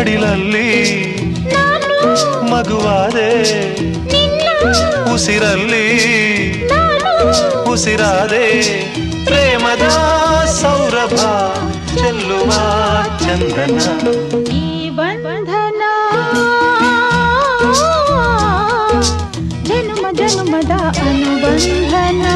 ಮಡಿಲಲ್ಲಿ ನಾನು ಮಗುವಾದೆ ಉಸಿರಲ್ಲಿ ಉಸಿರಾದೆ ಪ್ರೇಮದ ಸೌರಭ ಚೆಲ್ಲುವ ಚಂದನ ಬಂಧನ ಜನುಮ ಜನುಮದ ಅನುಬಂಧನ